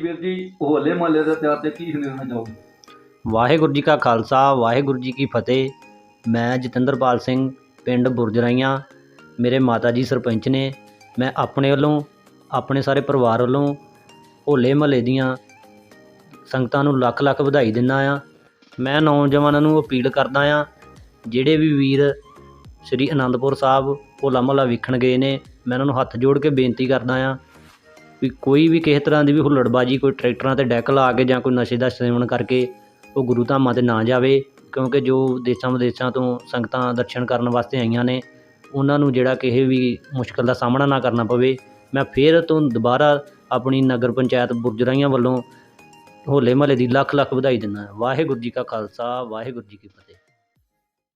ਵੀਰ ਜੀ ਮਹੱਲੇ ਦਾ ਤਿਆਰ ਵਾਹਿਗੁਰੂ ਜੀ ਕਾ ਖਾਲਸਾ ਵਾਹਿਗੁਰੂ ਜੀ ਕੀ ਫਤਿਹ। ਮੈਂ ਜਤਿੰਦਰਪਾਲ ਸਿੰਘ ਪਿੰਡ ਬੁਰਜਰਾਈਆਂ ਮੇਰੇ ਮਾਤਾ ਜੀ ਸਰਪੰਚ ਨੇ, ਮੈਂ ਆਪਣੇ ਵੱਲੋਂ, ਆਪਣੇ ਸਾਰੇ ਪਰਿਵਾਰ ਵੱਲੋਂ ਹੋਲੇ ਮਹੱਲੇ ਦੀਆਂ ਸੰਗਤਾਂ ਨੂੰ ਲੱਖ ਲੱਖ ਵਧਾਈ ਦਿੰਦਾ ਹਾਂ। ਮੈਂ ਨੌਜਵਾਨਾਂ ਨੂੰ ਅਪੀਲ ਕਰਦਾ ਹਾਂ, ਜਿਹੜੇ ਵੀ ਵੀਰ ਸ੍ਰੀ ਅਨੰਦਪੁਰ ਸਾਹਿਬ ਹੋਲਾ ਮਹੱਲਾ ਵੇਖਣ ਗਏ ਨੇ, ਮੈਂ ਉਹਨਾਂ ਨੂੰ ਹੱਥ ਜੋੜ ਕੇ ਬੇਨਤੀ ਕਰਦਾ ਹਾਂ ਵੀ ਕੋਈ ਵੀ ਕਿਸੇ ਤਰ੍ਹਾਂ ਦੀ ਵੀ ਹੁੱਲੜਬਾਜੀ, ਕੋਈ ਟਰੈਕਟਰਾਂ ਤੇ ਡੈਕ ਲਾ ਕੇ ਜਾਂ ਕੋਈ ਨਸ਼ੇ ਦਾ ਸੇਵਨ ਕਰਕੇ ਉਹ ਗੁਰੂ ਧਾਮਾਂ ਤੇ ਨਾ ਜਾਵੇ ਕਿਉਂਕਿ ਜੋ ਦੇਸ਼ਾਂ ਵਿਦੇਸ਼ਾਂ ਤੋਂ ਸੰਗਤਾਂ ਦਰਸ਼ਨ ਕਰਨ ਵਾਸਤੇ ਆਈਆਂ ਨੇ, ਉਹਨਾਂ ਨੂੰ ਜਿਹੜਾ ਕਿਸੇ ਵੀ ਮੁਸ਼ਕਿਲ ਦਾ ਸਾਹਮਣਾ ਨਾ ਕਰਨਾ ਪਵੇ, ਮੈਂ ਫਿਰ ਤੋਂ ਦੁਬਾਰਾ ਆਪਣੀ ਨਗਰ ਪੰਚਾਇਤ ਬੁਰਜਰਾਈਆਂ ਵੱਲੋਂ ਹੋਲੇ ਮਹੱਲੇ ਦੀ ਲੱਖ ਲੱਖ ਵਧਾਈ ਦਿੰਦਾ ਵਾਹਿਗੁਰੂ ਜੀ ਕਾ ਖਾਲਸਾ, ਵਾਹਿਗੁਰੂ ਜੀ ਕੀ ਫਤਿਹ।